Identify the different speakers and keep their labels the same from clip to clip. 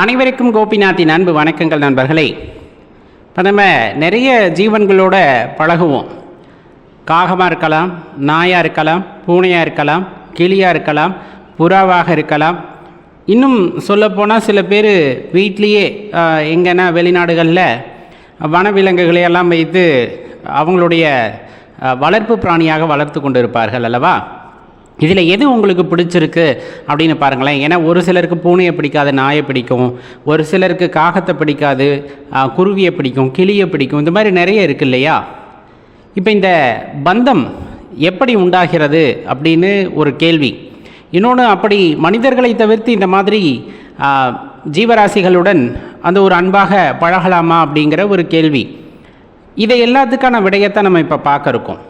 Speaker 1: அனைவருக்கும் கோபிநாத்தின் அன்பு வணக்கங்கள் நண்பர்களே. இப்போ நம்ம நிறைய ஜீவன்களோட பழகுவோம். காகமாக இருக்கலாம் நாயாக இருக்கலாம் பூனையாக இருக்கலாம் கிளியாக இருக்கலாம் புறாவாக இருக்கலாம். இன்னும் சொல்லப்போனால் சில பேர் வீட்லேயே எங்கன்னா வெளிநாடுகளில் வனவிலங்குகளை எல்லாம் வைத்து அவங்களுடைய வளர்ப்பு பிராணியாக வளர்த்து கொண்டு இருப்பார்கள் அல்லவா? இதில் எது உங்களுக்கு பிடிச்சிருக்கு அப்படின்னு பாருங்களேன். ஏன்னா ஒரு சிலருக்கு பூனையை பிடிக்காது நாயை பிடிக்கும். ஒரு சிலருக்கு காகத்தை பிடிக்காது குருவியை பிடிக்கும் கிளியை பிடிக்கும். இந்த மாதிரி நிறைய இருக்கு இல்லையா? இப்போ இந்த பந்தம் எப்படி உண்டாகிறது அப்படின்னு ஒரு கேள்வி. இன்னொன்று அப்படி மனிதர்களை தவிர்த்து இந்த மாதிரி ஜீவராசிகளுடன் அந்த ஒரு அன்பாக பழகலாமா அப்படிங்கிற ஒரு கேள்வி. இதை எல்லாத்துக்கான விடயத்தை நம்ம இப்போ பார்க்க இருக்கோம்.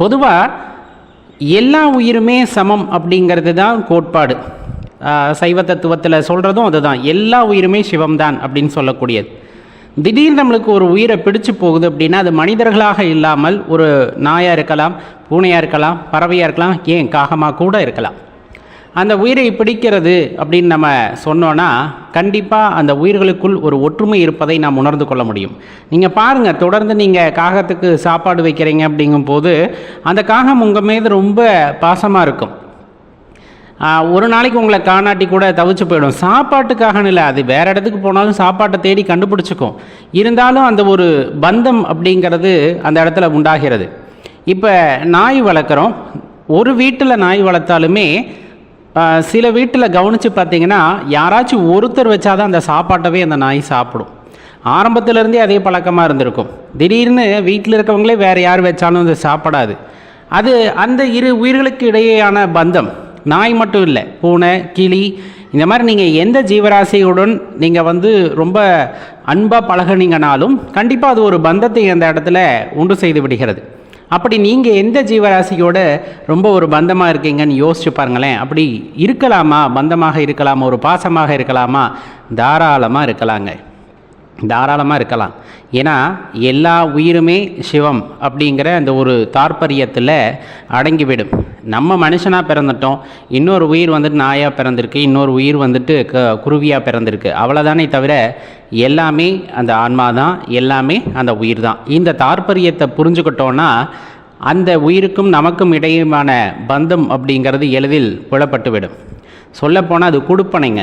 Speaker 1: பொதுவாக எல்லா உயிருமே சமம் அப்படிங்கிறது தான் கோட்பாடு. சைவ தத்துவத்தில் சொல்கிறதும் அதுதான். எல்லா உயிருமே சிவம்தான் அப்படின்னு சொல்லக்கூடியது. திடீர்னு நம்மளுக்கு ஒரு உயிரை பிடிச்சு போகுது அப்படின்னா அது மனிதர்களாக இல்லாமல் ஒரு நாயாக இருக்கலாம் பூனையாக இருக்கலாம் பறவையாக இருக்கலாம் ஏன் காகமாக கூட இருக்கலாம். அந்த உயிரை பிடிக்கிறது அப்படின்னு நம்ம சொன்னோன்னா கண்டிப்பாக அந்த உயிர்களுக்குள் ஒரு ஒற்றுமை இருப்பதை நாம் உணர்ந்து கொள்ள முடியும். நீங்கள் பாருங்கள் தொடர்ந்து நீங்கள் காகத்துக்கு சாப்பாடு வைக்கிறீங்க அப்படிங்கும்போது அந்த காகம் உங்கள் மீது ரொம்ப பாசமாக இருக்கும். ஒரு நாளைக்கு உங்களை காணாட்டி கூட தவிச்சு போயிடும். சாப்பாட்டுக்காகன்னு இல்லை அது வேற இடத்துக்கு போனாலும் சாப்பாட்டை தேடி கண்டுபிடிச்சிக்கும். இருந்தாலும் அந்த ஒரு பந்தம் அப்படிங்கிறது அந்த இடத்துல உண்டாகிறது. இப்போ நாய் வளர்க்குறோம். ஒரு வீட்டில் நாய் வளர்த்தாலுமே சில வீட்டில் கவனித்து பார்த்தீங்கன்னா யாராச்சும் ஒருத்தர் வச்சாதான் அந்த சாப்பாட்டவே அந்த நாய் சாப்பிடும். ஆரம்பத்திலேருந்தே அதே பழக்கமாக இருந்திருக்கும். திடீர்னு வீட்டில் இருக்கவங்களே வேறு யார் வச்சாலும் அது சாப்பிடாது. அது அந்த இரு உயிர்களுக்கு இடையேயான பந்தம். நாய் மட்டும் இல்லை பூனை கிளி இந்த மாதிரி நீங்கள் எந்த ஜீவராசியுடன் நீங்கள் வந்து ரொம்ப அன்பாக பழகுனீங்கனாலும் கண்டிப்பாக அது ஒரு பந்தத்தை அந்த இடத்துல உண்டு செய்து விடுகிறது. அப்படி நீங்கள் எந்த ஜீவராசியோட ரொம்ப ஒரு பந்தமாக இருக்கீங்கன்னு யோசிச்சு பாருங்களேன். அப்படி இருக்கலாமா? பந்தமாக இருக்கலாமா? ஒரு பாசமாக இருக்கலாமா? தாராளமாக இருக்கலாங்க. தாராளமாக இருக்கலாம். ஏன்னா எல்லா உயிருமே சிவம் அப்படிங்கிற அந்த ஒரு தாற்பரியத்தில் அடங்கிவிடும். நம்ம மனுஷனாக பிறந்துட்டோம். இன்னொரு உயிர் வந்துட்டு நாயாக பிறந்திருக்கு. இன்னொரு உயிர் வந்துட்டு க குருவியாக பிறந்திருக்கு. அவ்வளோதானே தவிர எல்லாமே அந்த ஆன்மா தான் எல்லாமே அந்த உயிர் தான் இந்த தாற்பரியத்தை புரிஞ்சுக்கிட்டோன்னா அந்த உயிருக்கும் நமக்கும் இடையுமான பந்தம் அப்படிங்கிறது எளிதில் புலப்பட்டுவிடும். சொல்லப்போனால் அது கொடுப்பனைங்க.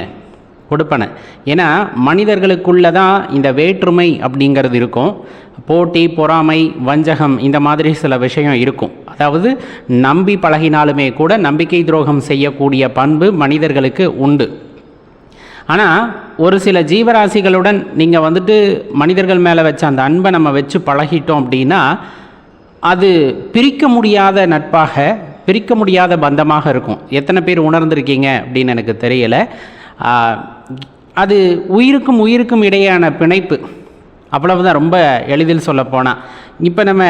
Speaker 1: கொடுப்பனை. ஏன்னா மனிதர்களுக்குள்ள தான் இந்த வேற்றுமை அப்படிங்கிறது இருக்கும். போட்டி பொறாமை வஞ்சகம் இந்த மாதிரி சில விஷயம் இருக்கும். அதாவது நம்பி பழகினாலுமே கூட நம்பிக்கை துரோகம் செய்யக்கூடிய பண்பு மனிதர்களுக்கு உண்டு. ஆனால் ஒரு சில ஜீவராசிகளுடன் நீங்கள் வந்துட்டு மனிதர்கள் மேலே வச்ச அந்த அன்பை நம்ம வச்சு பழகிட்டோம் அப்படின்னா அது பிரிக்க முடியாத நட்பாக பிரிக்க முடியாத பந்தமாக இருக்கும். எத்தனை பேர் உணர்ந்திருக்கீங்க அப்படின்னு எனக்கு தெரியலை. அது உயிருக்கும் உயிருக்கும் இடையேயான பிணைப்பு. அவ்வளவுதான் ரொம்ப எளிதில் சொல்ல போனால் இப்போ நம்ம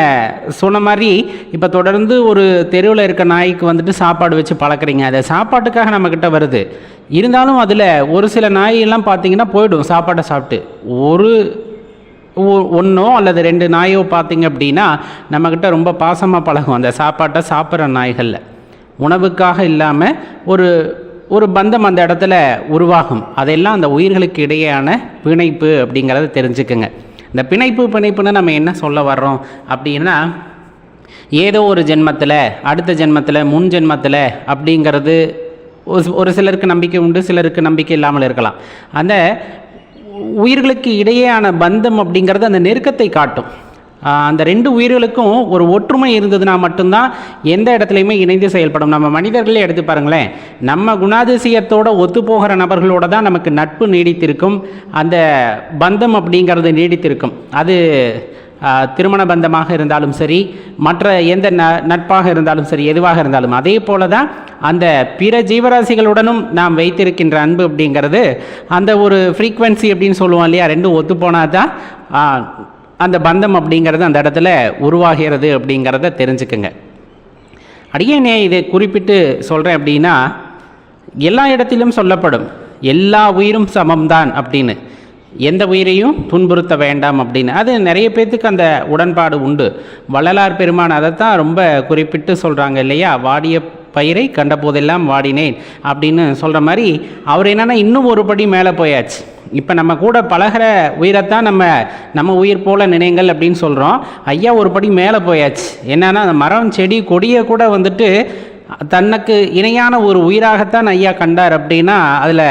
Speaker 1: சொன்ன மாதிரி இப்போ தொடர்ந்து ஒரு தெருவில் இருக்க நாய்க்கு வந்துட்டு சாப்பாடு வச்சு பழக்கிறீங்க. அது சாப்பாட்டுக்காக நம்மக்கிட்ட வருது. இருந்தாலும் அதில் ஒரு சில நாயெல்லாம் பார்த்தீங்கன்னா போயிடும் சாப்பாட்டை சாப்பிட்டு. ஒரு ஒ- ஒன்றோ அல்லது ரெண்டு நாயோ பார்த்தீங்க அப்படின்னா நம்மக்கிட்ட ரொம்ப பாசமாக பழகும் அந்த சாப்பாட்டை சாப்பிட்ற நாய்களில். உணவுக்காக இல்லாமல் ஒரு ஒரு பந்தம் அந்த இடத்துல உருவாகும். அதெல்லாம் அந்த உயிர்களுக்கு இடையேயான பிணைப்பு அப்படிங்கிறத தெரிஞ்சுக்குங்க. இந்த பிணைப்பு பிணைப்புன்னு நம்ம என்ன சொல்ல வர்றோம் அப்படின்னா ஏதோ ஒரு ஜென்மத்தில் அடுத்த ஜென்மத்தில் முன் ஜென்மத்தில் அப்படிங்கிறது ஒரு ஒரு சிலருக்கு நம்பிக்கை உண்டு சிலருக்கு நம்பிக்கை இல்லாமல் இருக்கலாம். அந்த உயிர்களுக்கு இடையேயான பந்தம் அப்படிங்கிறது அந்த நெருக்கத்தை காட்டும். அந்த ரெண்டு உயிர்களுக்கும் ஒரு ஒற்றுமை இருந்ததுன்னா மட்டும்தான் எந்த இடத்துலையுமே இணைந்து செயல்படும். நம்ம மனிதர்களே எடுத்து பாருங்களேன் நம்ம குணாதிசயத்தோட ஒத்துப்போகிற நபர்களோட தான் நமக்கு நட்பு நீடித்திருக்கும். அந்த பந்தம் அப்படிங்கிறது நீடித்திருக்கும். அது திருமண பந்தமாக இருந்தாலும் சரி மற்ற எந்த ந நட்பாக இருந்தாலும் சரி எதுவாக இருந்தாலும் அதே போல தான் அந்த பிற ஜீவராசிகளுடனும் நாம் வைத்திருக்கின்ற அன்பு அப்படிங்கிறது அந்த ஒரு ஃப்ரீக்வன்சி அப்படின்னு சொல்லுவோம் இல்லையா ரெண்டும் ஒத்து தான் அந்த பந்தம் அப்படிங்கிறது அந்த இடத்துல உருவாகிறது அப்படிங்கிறத தெரிஞ்சுக்குங்க. அடியேனே இதை குறிப்பிட்டு சொல்கிறேன் அப்படின்னா எல்லா இடத்திலும் சொல்லப்படும் எல்லா உயிரும் சமம்தான் அப்படின்னு. எந்த உயிரையும் துன்புறுத்த வேண்டாம் அப்படின்னு. அது நிறைய பேர்த்துக்கு அந்த உடன்பாடு உண்டு. வள்ளலார் பெருமான் அதைத்தான் ரொம்ப குறிப்பிட்டு சொல்கிறாங்க இல்லையா? வாடிய பயிரை கண்டபோதெல்லாம் வாடினேன் அப்படின்னு சொல்கிற மாதிரி அவர் என்னென்னா இன்னும் ஒரு படி மேலே போயாச்சு. இப்போ நம்ம கூட பழகிற உயிரைத்தான் நம்ம நம்ம உயிர் போல நினைங்கள் அப்படின்னு சொல்கிறோம் ஐயா ஒரு படி மேலே போயாச்சு. என்னன்னா அந்த மரம் செடி கொடியை கூட வந்துட்டு தனக்கு இணையான ஒரு உயிராகத்தான் ஐயா கண்டார் அப்படின்னா அதில்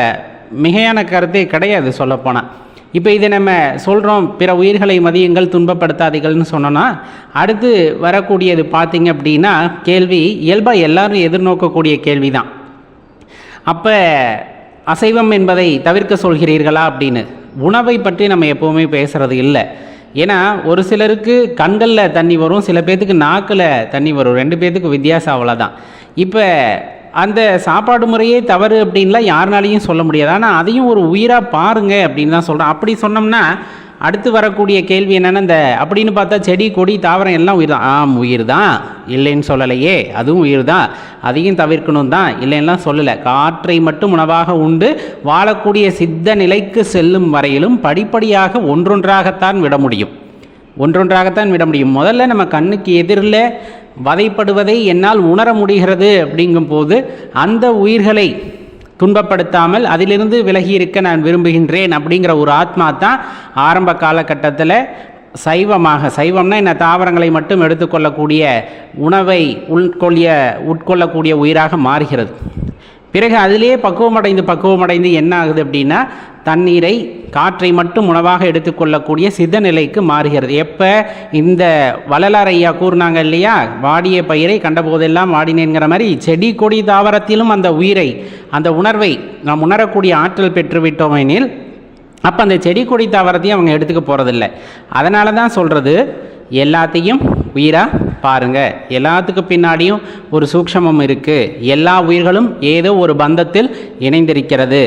Speaker 1: மிகையான கருத்தே கிடையாது சொல்லப்போனால் இப்போ இதை நம்ம சொல்கிறோம் பிற உயிர்களை மதியுங்கள் துன்பப்படுத்தாதீர்கள்னு சொன்னோன்னா அடுத்து வரக்கூடியது பார்த்தீங்க அப்படின்னா கேள்வி இயல்பாக எல்லாரும் எதிர்நோக்கக்கூடிய கேள்வி தான் அப்போ அசைவம் என்பதை தவிர்க்க சொல்கிறீர்களா அப்படின்னு? உணவை பற்றி நம்ம எப்போவுமே பேசுகிறது இல்லை. ஏன்னா ஒரு சிலருக்கு கண்களில் தண்ணி வரும் சில பேர்த்துக்கு நாக்கில் தண்ணி வரும் ரெண்டு பேர்த்துக்கு வித்தியாசம் அவ்வளோதான் இப்போ அந்த சாப்பாடு முறையே தவறு அப்படின்லாம் யாருனாலையும் சொல்ல முடியாது. ஆனால் அதையும் ஒரு உயிராக பாருங்க அப்படின்னு தான் சொல்கிறேன் அப்படி சொன்னோம்னா அடுத்து வரக்கூடிய கேள்வி என்னென்னா இந்த அப்படின்னு பார்த்தா செடி கொடி தாவரம் எல்லாம் உயிர் தான். ஆம் உயிர் தான் இல்லைன்னு சொல்லலையே. அதுவும் உயிர் தான் அதையும் தவிர்க்கணும் தான். இல்லைன்னா சொல்லலை. காற்றை மட்டும் உணவாக உண்டு. வாழக்கூடிய சித்த நிலைக்கு செல்லும் வரையிலும் படிப்படியாக ஒன்றொன்றாகத்தான் விட முடியும். ஒன்றொன்றாகத்தான் விட முடியும். முதல்ல நம்ம கண்ணுக்கு எதிரில் வதைப்படுவதை என்னால் உணர முடிகிறது அப்படிங்கும்போது அந்த உயிர்களை துன்பப்படுத்தாமல் அதிலிருந்து விலகி இருக்க நான் விரும்புகின்றேன் அப்படிங்கிற ஒரு ஆத்மா தான் ஆரம்ப காலகட்டத்தில் சைவமாக சைவம்னா என்ன? தாவரங்களை மட்டும் எடுத்துக்கொள்ளக்கூடிய உணவை உள்கொள்ளிய உட்கொள்ளக்கூடிய உயிராக மாறுகிறது. பிறகு அதிலேயே பக்குவமடைந்து பக்குவமடைந்து என்ன ஆகுது அப்படின்னா தண்ணீரை காற்றை மட்டும் உணவாக எடுத்துக்கொள்ளக்கூடிய சித நிலைக்கு மாறுகிறது. எப்போ? இந்த வள்ளலார் ஐயா கூறினாங்க இல்லையா? வாடிய பயிரை கண்டபோதெல்லாம் வாடினேங்கிற மாதிரி செடி கொடி தாவரத்திலும் அந்த உயிரை அந்த உணர்வை நாம் உணரக்கூடிய ஆற்றல் பெற்றுவிட்டோம் எனில் அப்போ அந்த செடி கொடி தாவரத்தையும் அவங்க எடுத்துக்க போகிறதில்ல அதனால தான் சொல்கிறது எல்லாத்தையும் உயிராக பாருங்கள் எல்லாத்துக்கு பின்னாடியும் ஒரு சூக்ஷமம் இருக்குது எல்லா உயிர்களும் ஏதோ ஒரு பந்தத்தில் இணைந்திருக்கிறது.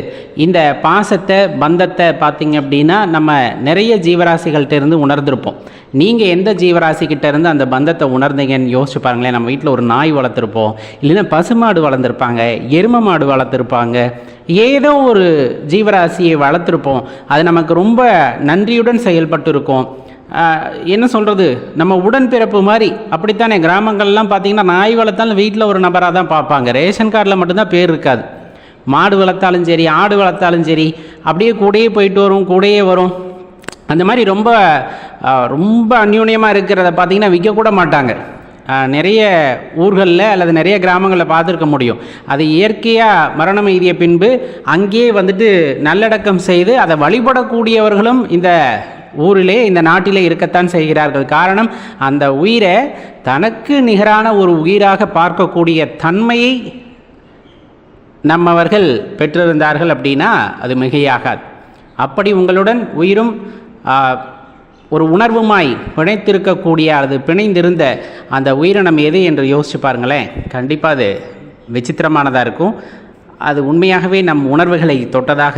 Speaker 1: இந்த பாசத்தை பந்தத்தை பார்த்திங்க அப்படின்னா நம்ம நிறைய ஜீவராசிகள்கிட்ட இருந்து உணர்ந்திருப்போம். நீங்கள் எந்த ஜீவராசிக்கிட்டேருந்து அந்த பந்தத்தை உணர்ந்தீங்கன்னு யோசிச்சு பாருங்களேன். நம்ம வீட்டில் ஒரு நாய் வளர்த்துருப்போம். இல்லைன்னா பசுமாடு வளர்ந்துருப்பாங்க எரும மாடு வளர்த்துருப்பாங்க. ஏதோ ஒரு ஜீவராசியை வளர்த்துருப்போம். அது நமக்கு ரொம்ப நன்றியுடன் செயல்பட்டு இருக்கும் என்ன சொல்கிறது நம்ம உடன்பிறப்பு மாதிரி. அப்படித்தானே? கிராமங்கள்லாம் பார்த்தீங்கன்னா நாய் வளர்த்தாலும் வீட்டில் ஒரு நபராக தான் பார்ப்பாங்க. ரேஷன் கார்டில் மட்டும்தான் பேர் இருக்காது. மாடு வளர்த்தாலும் சரி ஆடு வளர்த்தாலும் சரி அப்படியே கூடயே போயிட்டு வரும் கூடயே வரும். அந்த மாதிரி ரொம்ப ரொம்ப அந்யூன்யமாக இருக்கிறத பார்த்தீங்கன்னா விற்கக்கூட மாட்டாங்க. நிறைய ஊர்களில் அல்லது நிறைய கிராமங்களில் பார்த்துருக்க முடியும். அது இயற்கையாக மரணம் எய்திய பின்பு அங்கேயே வந்துட்டு நல்லடக்கம் செய்து அதை வழிபடக்கூடியவர்களும் இந்த ஊரிலே இந்த நாட்டிலே இருக்கத்தான் செய்கிறார்கள். காரணம் அந்த உயிரை தனக்கு நிகரான ஒரு உயிராக பார்க்கக்கூடிய தன்மையை நம்மவர்கள் பெற்றிருந்தார்கள் அப்படின்னா அது மிகையாகாது. அப்படி உங்களுடன் உயிரும் ஒரு உணர்வுமாய் பிணைத்திருக்கக்கூடிய அது பிணைந்திருந்த அந்த உயிரினம் எது என்று யோசிச்சு பாருங்களேன். கண்டிப்பாக அது விசித்திரமானதாக இருக்கும். அது உண்மையாகவே நம் உணர்வுகளை தொட்டதாக